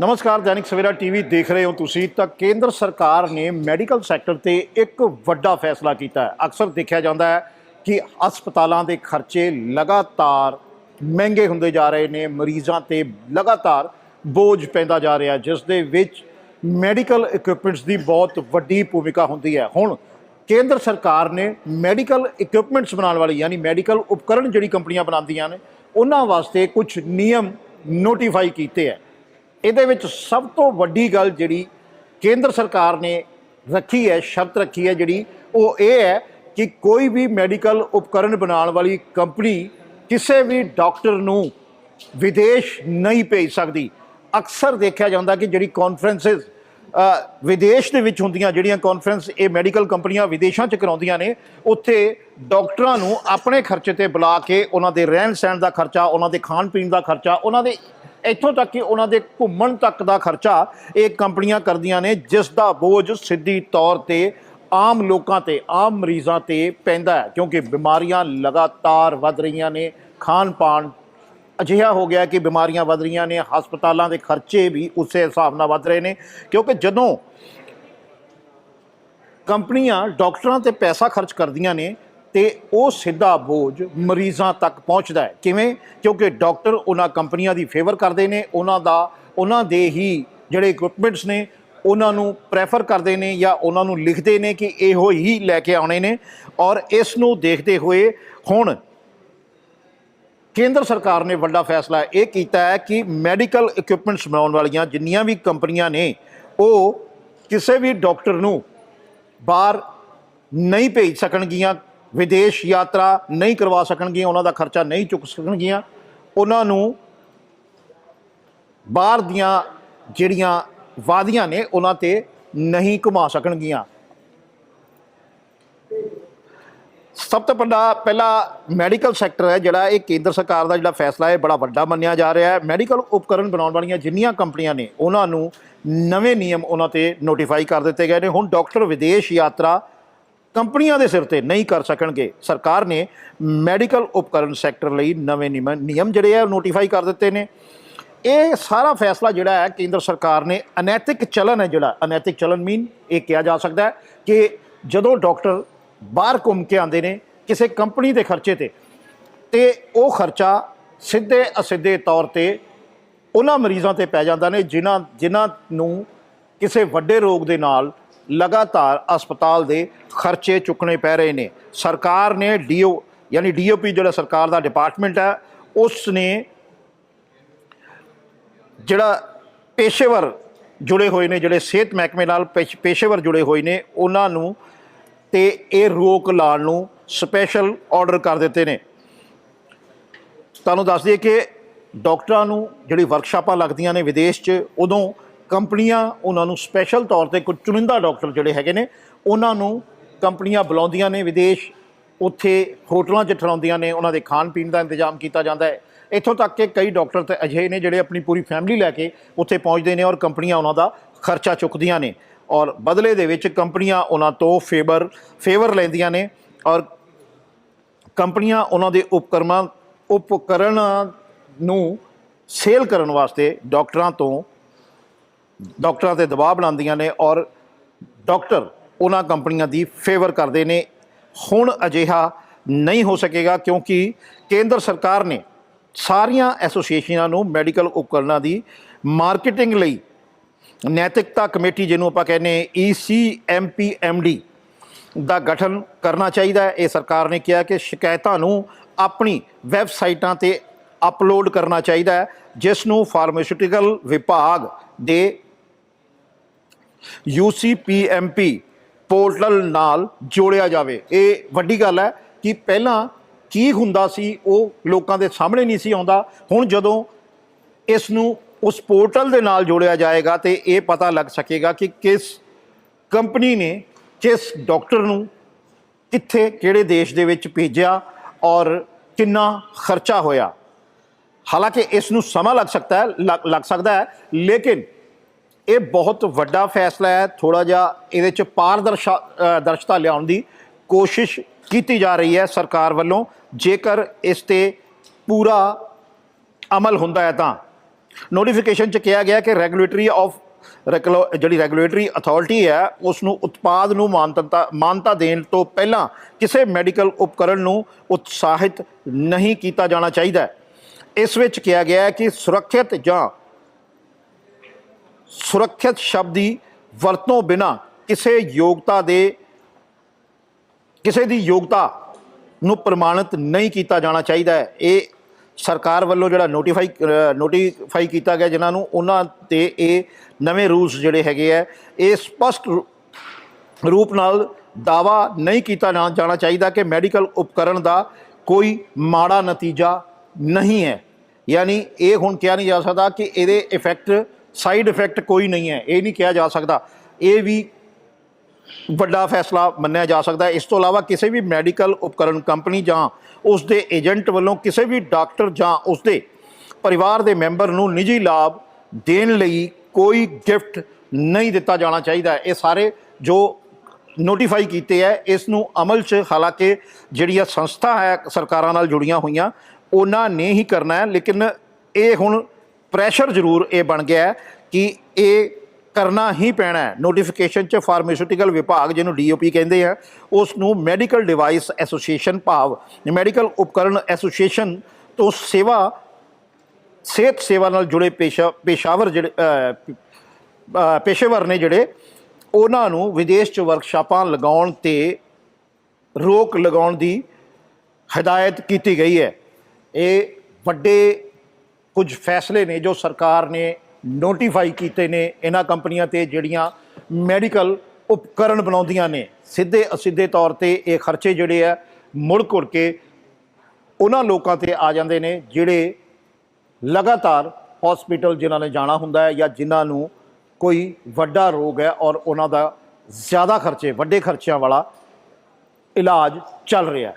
ਨਮਸਕਾਰ, ਦੈਨਿਕ ਸਵੇਰਾ ਟੀਵੀ ਦੇਖ ਰਹੇ ਹੋ ਤੁਸੀਂ। ਤਾਂ ਕੇਂਦਰ ਸਰਕਾਰ ਨੇ ਮੈਡੀਕਲ ਸੈਕਟਰ ਤੇ ਇੱਕ ਵੱਡਾ ਫੈਸਲਾ ਕੀਤਾ ਹੈ। ਅਕਸਰ ਦੇਖਿਆ ਜਾਂਦਾ ਹੈ ਕਿ ਹਸਪਤਾਲਾਂ ਦੇ ਖਰਚੇ ਲਗਾਤਾਰ ਮਹਿੰਗੇ ਹੁੰਦੇ ਜਾ ਰਹੇ ਨੇ। ਮਰੀਜ਼ਾਂ ਤੇ ਲਗਾਤਾਰ ਬੋਝ ਪੈਂਦਾ ਜਾ ਰਿਹਾ ਜਿਸ ਦੇ ਵਿੱਚ ਮੈਡੀਕਲ ਇਕਵਿਪਮੈਂਟਸ ਦੀ ਬਹੁਤ ਵੱਡੀ ਭੂਮਿਕਾ ਹੁੰਦੀ ਹੈ। ਹੁਣ ਕੇਂਦਰ ਸਰਕਾਰ ਨੇ ਮੈਡੀਕਲ ਇਕਵਿਪਮੈਂਟਸ ਬਣਾਉਣ ਵਾਲੀ, ਯਾਨੀ ਮੈਡੀਕਲ ਉਪਕਰਨ ਜਿਹੜੀ ਕੰਪਨੀਆਂ ਬਣਾਉਂਦੀਆਂ ਨੇ, ਉਹਨਾਂ ਵਾਸਤੇ ਕੁਝ ਨਿਯਮ ਨੋਟੀਫਾਈ ਕੀਤੇ ਹੈ। ਇਹਦੇ ਵਿੱਚ ਸਭ ਤੋਂ ਵੱਡੀ ਗੱਲ ਜਿਹੜੀ ਕੇਂਦਰ ਸਰਕਾਰ ਨੇ ਰੱਖੀ ਹੈ, ਸ਼ਰਤ ਰੱਖੀ ਹੈ ਜਿਹੜੀ, ਉਹ ਇਹ ਹੈ ਕਿ ਕੋਈ ਵੀ ਮੈਡੀਕਲ ਉਪਕਰਨ ਬਣਾਉਣ ਵਾਲੀ ਕੰਪਨੀ ਕਿਸੇ ਵੀ ਡਾਕਟਰ ਨੂੰ ਵਿਦੇਸ਼ ਨਹੀਂ ਭੇਜ ਸਕਦੀ। ਅਕਸਰ ਦੇਖਿਆ ਜਾਂਦਾ ਕਿ ਜਿਹੜੀ ਕਾਨਫਰੰਸਸ ਵਿਦੇਸ਼ ਦੇ ਵਿੱਚ ਹੁੰਦੀਆਂ ਜਿਹੜੀਆਂ ਕਾਨਫਰੰਸ ਇਹ ਮੈਡੀਕਲ ਕੰਪਨੀਆਂ ਵਿਦੇਸ਼ਾਂ 'ਚ ਕਰਾਉਂਦੀਆਂ ਨੇ, ਉੱਥੇ ਡਾਕਟਰਾਂ ਨੂੰ ਆਪਣੇ ਖਰਚੇ ਤੇ ਬੁਲਾ ਕੇ ਉਹਨਾਂ ਦੇ ਰਹਿਣ ਸਹਿਣ ਦਾ ਖਰਚਾ, ਉਹਨਾਂ ਦੇ ਖਾਣ ਪੀਣ ਦਾ ਖਰਚਾ, ਉਹਨਾਂ ਦੇ ਇੱਥੋਂ ਤੱਕ ਕਿ ਉਹਨਾਂ ਦੇ ਘੁੰਮਣ ਤੱਕ ਦਾ ਖਰਚਾ ਇਹ ਕੰਪਨੀਆਂ ਕਰਦੀਆਂ ਨੇ, ਜਿਸ ਦਾ ਬੋਝ ਸਿੱਧੀ ਤੌਰ ਤੇ ਆਮ ਲੋਕਾਂ ਤੇ, ਆਮ ਮਰੀਜ਼ਾਂ ਤੇ ਪੈਂਦਾ ਹੈ, ਕਿਉਂਕਿ ਬਿਮਾਰੀਆਂ ਲਗਾਤਾਰ ਵੱਧ ਰਹੀਆਂ ਨੇ, ਖਾਣ ਪਾਣ ਅਜਿਹਾ ਹੋ ਗਿਆ ਕਿ ਬਿਮਾਰੀਆਂ ਵੱਧ ਰਹੀਆਂ ਨੇ, ਹਸਪਤਾਲਾਂ ਦੇ ਖਰਚੇ ਵੀ ਉਸੇ ਹਿਸਾਬ ਨਾਲ ਵੱਧ ਰਹੇ ਨੇ, ਕਿਉਂਕਿ ਜਦੋਂ ਕੰਪਨੀਆਂ ਡਾਕਟਰਾਂ ਤੇ ਪੈਸਾ ਖਰਚ ਕਰਦੀਆਂ ਨੇ ਤੇ ਉਹ ਸਿੱਧਾ ਬੋਝ ਮਰੀਜ਼ਾਂ ਤੱਕ ਪਹੁੰਚਦਾ ਹੈ। ਕਿਵੇਂ? ਕਿਉਂਕਿ ਡਾਕਟਰ ਉਹਨਾਂ ਕੰਪਨੀਆਂ ਦੀ ਫੇਵਰ ਕਰਦੇ ਨੇ, ਉਹਨਾਂ ਦਾ, ਉਹਨਾਂ ਦੇ ਹੀ ਜਿਹੜੇ ਇਕਵਿਪਮੈਂਟਸ ਨੇ, ਉਹਨਾਂ ਨੂੰ ਪ੍ਰੈਫਰ ਕਰਦੇ ਨੇ ਜਾਂ ਉਹਨਾਂ ਨੂੰ ਲਿਖਦੇ ਨੇ ਕਿ ਇਹੋ ਹੀ ਲੈ ਕੇ ਆਉਣੇ ਨੇ। ਔਰ ਇਸ ਨੂੰ ਦੇਖਦੇ ਹੋਏ ਹੁਣ ਕੇਂਦਰ ਸਰਕਾਰ ਨੇ ਵੱਡਾ ਫੈਸਲਾ ਇਹ ਕੀਤਾ ਹੈ ਕਿ ਮੈਡੀਕਲ ਇਕਵਿਪਮੈਂਟਸ ਬਣਾਉਣ ਵਾਲੀਆਂ ਜਿੰਨੀਆਂ ਵੀ ਕੰਪਨੀਆਂ ਨੇ, ਉਹ ਕਿਸੇ ਵੀ ਡਾਕਟਰ ਨੂੰ ਬਾਹਰ ਨਹੀਂ ਭੇਜ ਸਕਣਗੀਆਂ। ਵਿਦੇਸ਼ ਯਾਤਰਾ ਨਹੀਂ ਕਰਵਾ ਸਕਣਗੀਆਂ, ਉਹਨਾਂ ਦਾ ਖਰਚਾ ਨਹੀਂ ਚੁੱਕ ਸਕਣਗੀਆਂ। ਉਹਨਾਂ ਨੂੰ ਬਾਹਰ ਦੀਆਂ ਜਿਹੜੀਆਂ ਵਾਦੀਆਂ ਨੇ, ਉਹਨਾਂ ਤੇ ਨਹੀਂ ਘੁਮਾ ਸਕਣਗੀਆਂ। ਸਭ ਤੋਂ ਪਹਿਲਾ ਪਹਿਲਾ ਮੈਡੀਕਲ ਸੈਕਟਰ ਹੈ, ਜਿਹੜਾ ਇਹ ਕੇਂਦਰ ਸਰਕਾਰ ਦਾ ਜਿਹੜਾ ਫੈਸਲਾ ਹੈ ਬੜਾ ਵੱਡਾ ਮੰਨਿਆ ਜਾ ਰਿਹਾ ਹੈ। ਮੈਡੀਕਲ ਉਪਕਰਨ ਬਣਾਉਣ ਵਾਲੀਆਂ ਜਿੰਨੀਆਂ ਕੰਪਨੀਆਂ ਨੇ, ਉਹਨਾਂ ਨੂੰ ਨਵੇਂ ਨਿਯਮ ਉਹਨਾਂ ਤੇ ਨੋਟੀਫਾਈ ਕਰ ਦਿੱਤੇ ਗਏ ਨੇ। ਹੁਣ ਡਾਕਟਰ ਵਿਦੇਸ਼ ਯਾਤਰਾ ਕੰਪਨੀਆਂ ਦੇ ਸਿਰ ਤੇ ਨਹੀਂ ਕਰ ਸਕਣਗੇ। ਸਰਕਾਰ ਨੇ ਮੈਡੀਕਲ ਉਪਕਰਨ ਸੈਕਟਰ ਲਈ ਨਵੇਂ ਨਿਯਮ ਨਿਯਮ ਜਿਹੜੇ ਆ ਨੋਟੀਫਾਈ ਕਰ ਦਿੱਤੇ ਨੇ। ਇਹ ਸਾਰਾ ਫੈਸਲਾ ਜਿਹੜਾ ਹੈ, ਕੇਂਦਰ ਸਰਕਾਰ ਨੇ ਅਨੈਤਿਕ ਚਲਨ ਹੈ ਜਿਹੜਾ। ਅਨੈਤਿਕ ਚਲਨ ਮੀਨ ਇਹ ਕਿਹਾ ਜਾ ਸਕਦਾ ਹੈ ਕਿ ਜਦੋਂ ਡਾਕਟਰ ਬਾਹਰ ਘੁੰਮ ਕੇ ਆਉਂਦੇ ਨੇ ਕਿਸੇ ਕੰਪਨੀ ਦੇ ਖਰਚੇ ਤੇ ਤੇ ਉਹ ਖਰਚਾ ਸਿੱਧੇ ਅਸਿੱਧੇ ਤੌਰ ਤੇ ਉਹਨਾਂ ਮਰੀਜ਼ਾਂ ਤੇ ਪੈ ਜਾਂਦਾ ਨੇ, ਜਿਨ੍ਹਾਂ ਜਿਨ੍ਹਾਂ ਨੂੰ ਕਿਸੇ ਵੱਡੇ ਰੋਗ ਦੇ ਨਾਲ ਲਗਾਤਾਰ ਹਸਪਤਾਲ ਦੇ ਖਰਚੇ ਚੁੱਕਣੇ ਪੈ ਰਹੇ ਨੇ। ਸਰਕਾਰ ਨੇ ਡੀਓ, ਯਾਨੀ ਡੀਓਪੀ ਜਿਹੜਾ ਸਰਕਾਰ ਦਾ ਡਿਪਾਰਟਮੈਂਟ ਹੈ ਉਸ ਨੇ ਜਿਹੜਾ ਪੇਸ਼ੇਵਰ ਜੁੜੇ ਹੋਏ ਨੇ, ਜਿਹੜੇ ਸਿਹਤ ਮਹਿਕਮੇ ਨਾਲ ਪੇਸ਼- ਪੇਸ਼ੇਵਰ ਜੁੜੇ ਹੋਏ ਨੇ, ਉਹਨਾਂ ਨੂੰ ਤੇ ਇਹ ਰੋਕ ਲਾਉਣ ਨੂੰ ਸਪੈਸ਼ਲ ਆਰਡਰ ਕਰ ਦਿੱਤੇ ਨੇ। ਤੁਹਾਨੂੰ ਦੱਸ ਦਈਏ ਕਿ ਡਾਕਟਰਾਂ ਨੂੰ ਜਿਹੜੀ ਵਰਕਸ਼ਾਪਾਂ ਲੱਗਦੀਆਂ ਨੇ ਵਿਦੇਸ਼ 'ਚ, ਉਦੋਂ ਕੰਪਨੀਆਂ ਉਹਨਾਂ ਨੂੰ ਸਪੈਸ਼ਲ ਤੌਰ ਤੇ ਕੁਝ ਚੁਣਿੰਦਾ ਡਾਕਟਰ ਜਿਹੜੇ ਹੈਗੇ ਨੇ, ਉਹਨਾਂ ਨੂੰ ਕੰਪਨੀਆਂ ਬੁਲਾਉਂਦੀਆਂ ਨੇ ਵਿਦੇਸ਼, ਉੱਥੇ ਹੋਟਲਾਂ 'ਚ ਠਹਿਰਾਉਂਦੀਆਂ ਨੇ, ਉਹਨਾਂ ਦੇ ਖਾਣ ਪੀਣ ਦਾ ਇੰਤਜ਼ਾਮ ਕੀਤਾ ਜਾਂਦਾ ਹੈ। ਇੱਥੋਂ ਤੱਕ ਕਿ ਕਈ ਡਾਕਟਰ ਤੇ ਅਜਿਹੇ ਨੇ ਜਿਹੜੇ ਆਪਣੀ ਪੂਰੀ ਫੈਮਿਲੀ ਲੈ ਕੇ ਉੱਥੇ ਪਹੁੰਚਦੇ ਨੇ ਔਰ ਕੰਪਨੀਆਂ ਉਹਨਾਂ ਦਾ ਖਰਚਾ ਚੁੱਕਦੀਆਂ ਨੇ। ਔਰ ਬਦਲੇ ਦੇ ਵਿੱਚ ਕੰਪਨੀਆਂ ਉਹਨਾਂ ਤੋਂ ਫੇਵਰ ਫੇਵਰ ਲੈਂਦੀਆਂ ਨੇ ਔਰ ਕੰਪਨੀਆਂ ਉਹਨਾਂ ਦੇ ਉਪਕਰਮਾਂ ਉਪਕਰਨਾਂ ਨੂੰ ਸੇਲ ਕਰਨ ਵਾਸਤੇ ਡਾਕਟਰਾਂ ਤੋਂ ਡਾਕਟਰਾਂ ਤੇ ਦਬਾਅ ਬਣਾਉਂਦੀਆਂ ਨੇ ਔਰ ਡਾਕਟਰ ਉਹਨਾਂ ਕੰਪਨੀਆਂ ਦੀ ਫੇਵਰ ਕਰਦੇ ਨੇ। ਹੁਣ ਅਜਿਹਾ ਨਹੀਂ ਹੋ ਸਕੇਗਾ ਕਿਉਂਕਿ ਕੇਂਦਰ ਸਰਕਾਰ ਨੇ ਸਾਰੀਆਂ ਐਸੋਸੀਏਸ਼ਨਾਂ ਨੂੰ ਮੈਡੀਕਲ ਉਪਕਰਨਾਂ ਦੀ ਮਾਰਕੀਟਿੰਗ ਲਈ ਨੈਤਿਕਤਾ ਕਮੇਟੀ, ਜਿਹਨੂੰ ਆਪਾਂ ਕਹਿੰਦੇ ਈਸੀਐਮਪੀਐਮਡੀ ਦਾ ਗਠਨ ਕਰਨਾ ਚਾਹੀਦਾ ਹੈ। ਇਹ ਸਰਕਾਰ ਨੇ ਕਿਹਾ ਕਿ ਸ਼ਿਕਾਇਤਾਂ ਨੂੰ ਆਪਣੀ ਵੈਬਸਾਈਟਾਂ ਤੇ ਅਪਲੋਡ ਕਰਨਾ ਚਾਹੀਦਾ ਹੈ, ਜਿਸ ਨੂੰ ਫਾਰਮਾਸਿਊਟੀਕਲ ਵਿਭਾਗ ਦੇ UCPMP ਪੋਰਟਲ ਨਾਲ ਜੋੜਿਆ ਜਾਵੇ। ਇਹ ਵੱਡੀ ਗੱਲ ਹੈ ਕਿ ਪਹਿਲਾਂ ਕੀ ਹੁੰਦਾ ਸੀ, ਉਹ ਲੋਕਾਂ ਦੇ ਸਾਹਮਣੇ ਨਹੀਂ ਸੀ ਆਉਂਦਾ। ਹੁਣ ਜਦੋਂ ਇਸ ਨੂੰ ਉਸ ਪੋਰਟਲ ਦੇ ਨਾਲ ਜੋੜਿਆ ਜਾਏਗਾ ਤੇ ਇਹ ਪਤਾ ਲੱਗ ਸਕੇਗਾ ਕਿ ਕਿਸ ਕੰਪਨੀ ਨੇ ਕਿਸ ਡਾਕਟਰ ਨੂੰ ਕਿੱਥੇ ਕਿਹੜੇ ਦੇਸ਼ ਦੇ ਵਿੱਚ ਭੇਜਿਆ ਔਰ ਕਿੰਨਾ ਖਰਚਾ ਹੋਇਆ। ਹਾਲਾਂਕਿ ਇਸ ਨੂੰ ਸਮਾਂ ਲੱਗ ਸਕਦਾ ਹੈ, ਲੱਗ ਲੱਗ ਸਕਦਾ ਹੈ, ਲੇਕਿਨ ਇਹ ਬਹੁਤ ਵੱਡਾ ਫੈਸਲਾ ਹੈ ਥੋੜਾ ਜਿਹਾ ਇਹਦੇ ਚ ਪਾਰਦਰਸ਼ਾ ਦਰਸ਼ਤਾ ਲਿਆਉਣ ਦੀ ਕੋਸ਼ਿਸ਼ ਕੀਤੀ ਜਾ ਰਹੀ ਹੈ ਸਰਕਾਰ ਵੱਲੋਂ। ਜੇਕਰ ਇਸ ਤੇ ਪੂਰਾ ਅਮਲ ਹੁੰਦਾ ਹੈ ਤਾਂ। ਨੋਟੀਫਿਕੇਸ਼ਨ 'ਚ ਕਿਹਾ ਗਿਆ ਕਿ ਰੈਗੂਲੇਟਰੀ ਆਫ ਜਿਹੜੀ ਰੈਗੂਲੇਟਰੀ ਅਥਾਰਟੀ ਹੈ ਉਸ ਨੂੰ ਉਤਪਾਦ ਨੂੰ ਮਾਨਤਾ ਮਾਨਤਾ ਦੇਣ ਤੋਂ ਪਹਿਲਾਂ ਕਿਸੇ ਮੈਡੀਕਲ ਉਪਕਰਣ ਨੂੰ ਉਤਸ਼ਾਹਿਤ ਨਹੀਂ ਕੀਤਾ ਜਾਣਾ ਚਾਹੀਦਾ ਇਸ ਵਿੱਚ ਕਿਹਾ ਗਿਆ ਹੈ ਕਿ ਸੁਰੱਖਿਅਤ ਜਾਂ ਸੁਰੱਖਿਅਤ ਸ਼ਬਦ ਦੀ ਵਰਤੋਂ ਬਿਨਾ ਕਿਸੇ ਯੋਗਤਾ ਦੇ, ਕਿਸੇ ਦੀ ਯੋਗਤਾ ਨੂੰ ਪ੍ਰਮਾਣਿਤ ਨਹੀਂ ਕੀਤਾ ਜਾਣਾ ਚਾਹੀਦਾ ਹੈ। ਇਹ ਸਰਕਾਰ ਵੱਲੋਂ ਜਿਹੜਾ ਨੋਟੀਫਾਈ ਨੋਟੀਫਾਈ ਕੀਤਾ ਗਿਆ ਜਿਨ੍ਹਾਂ ਨੂੰ, ਉਹਨਾਂ ਤੇ ਇਹ ਨਵੇਂ ਰੂਲਸ ਜਿਹੜੇ ਹੈਗੇ ਆ, ਇਹ ਸਪਸ਼ਟ ਰੂਪ ਨਾਲ ਦਾਵਾ ਨਹੀਂ ਕੀਤਾ ਜਾਣਾ ਚਾਹੀਦਾ ਕਿ ਮੈਡੀਕਲ ਉਪਕਰਣ ਦਾ ਕੋਈ ਮਾੜਾ ਨਤੀਜਾ ਨਹੀਂ ਹੈ। ਯਾਨੀ ਇਹ ਹੁਣ ਕਿਹਾ ਨਹੀਂ ਜਾ ਸਕਦਾ ਕਿ ਇਹਦੇ ਇਫੈਕਟ ਸਾਈਡ ਇਫੈਕਟ ਕੋਈ ਨਹੀਂ ਹੈ, ਇਹ ਨਹੀਂ ਕਿਹਾ ਜਾ ਸਕਦਾ। ਇਹ ਵੀ ਵੱਡਾ ਫੈਸਲਾ ਮੰਨਿਆ ਜਾ ਸਕਦਾ। ਹੈ ਇਸ ਤੋਂ ਇਲਾਵਾ ਕਿਸੇ ਵੀ ਮੈਡੀਕਲ ਉਪਕਰਨ ਕੰਪਨੀ ਜਾਂ ਉਸ ਦੇ ਏਜੰਟ ਵੱਲੋਂ ਕਿਸੇ ਵੀ ਡਾਕਟਰ ਜਾਂ ਉਸ ਦੇ ਪਰਿਵਾਰ ਦੇ ਮੈਂਬਰ ਨੂੰ ਨਿੱਜੀ ਲਾਭ ਦੇਣ ਲਈ ਕੋਈ ਗਿਫਟ ਨਹੀਂ ਦਿੱਤਾ ਜਾਣਾ ਚਾਹੀਦਾ। ਇਹ ਸਾਰੇ ਜੋ ਨੋਟੀਫਾਈ ਕੀਤੇ ਹੈ, ਇਸ ਨੂੰ ਅਮਲ 'ਚ ਹਾਲਾਂਕਿ ਜਿਹੜੀ ਆ ਸੰਸਥਾ ਹੈ, ਸਰਕਾਰਾਂ ਨਾਲ ਜੁੜੀਆਂ ਹੋਈਆਂ, ਉਹਨਾਂ ਨੇ ਹੀ ਕਰਨਾ ਹੈ, ਲੇਕਿਨ ਇਹ ਹੁਣ ਪ੍ਰੈਸ਼ਰ ਜ਼ਰੂਰ ਇਹ ਬਣ ਗਿਆ ਕਿ ਇਹ ਕਰਨਾ ਹੀ ਪੈਣਾ ਹੈ। ਨੋਟੀਫਿਕੇਸ਼ਨ ਚ ਫਾਰਮਾਸਿਊਟੀਕਲ ਵਿਭਾਗ ਜਿਹਨੂੰ ਡੀਓਪੀ ਕਹਿੰਦੇ ਆ ਉਸ ਨੂੰ ਮੈਡੀਕਲ ਡਿਵਾਈਸ ਐਸੋਸੀਏਸ਼ਨ ਭਾਵ ਮੈਡੀਕਲ ਉਪਕਰਨ ਐਸੋਸੀਏਸ਼ਨ ਤੋਂ ਸੇਵਾ, ਸਿਹਤ ਸੇਵਾ ਨਾਲ ਜੁੜੇ ਪੇਸ਼ਾ, ਪੇਸ਼ਾਵਰ ਜਿਹੜੇ ਪੇਸ਼ੇਵਰ ਨੇ ਜਿਹੜੇ, ਉਹਨਾਂ ਨੂੰ ਵਿਦੇਸ਼ ਚ ਵਰਕਸ਼ਾਪਾਂ ਲਗਾਉਣ ਤੇ ਰੋਕ ਲਗਾਉਣ ਦੀ ਹਦਾਇਤ ਕੀਤੀ ਗਈ ਹੈ। ਇਹ ਵੱਡੇ ਕੁਝ ਫੈਸਲੇ ਨੇ ਜੋ ਸਰਕਾਰ ਨੇ ਨੋਟੀਫਾਈ ਕੀਤੇ ਨੇ ਇਹਨਾਂ ਕੰਪਨੀਆਂ ਤੇ ਜਿਹੜੀਆਂ ਮੈਡੀਕਲ ਉਪਕਰਨ ਬਣਾਉਂਦੀਆਂ ਨੇ। ਸਿੱਧੇ ਅਸਿੱਧੇ ਤੌਰ ਤੇ ਇਹ ਖਰਚੇ ਜਿਹੜੇ ਆ ਮੁੜ ਘੁਰ ਕੇ ਉਹਨਾਂ ਲੋਕਾਂ ਤੇ ਆ ਜਾਂਦੇ ਨੇ ਜਿਹੜੇ ਲਗਾਤਾਰ ਹਸਪੀਟਲ ਜਿਨ੍ਹਾਂ ਨੇ ਜਾਣਾ ਹੁੰਦਾ ਹੈ ਜਾਂ ਜਿਨ੍ਹਾਂ ਨੂੰ ਕੋਈ ਵੱਡਾ ਰੋਗ ਹੈ ਔਰ ਉਹਨਾਂ ਦਾ ਜ਼ਿਆਦਾ ਖਰਚੇ, ਵੱਡੇ ਖਰਚਿਆਂ ਵਾਲਾ ਇਲਾਜ ਚੱਲ ਰਿਹਾ ਹੈ।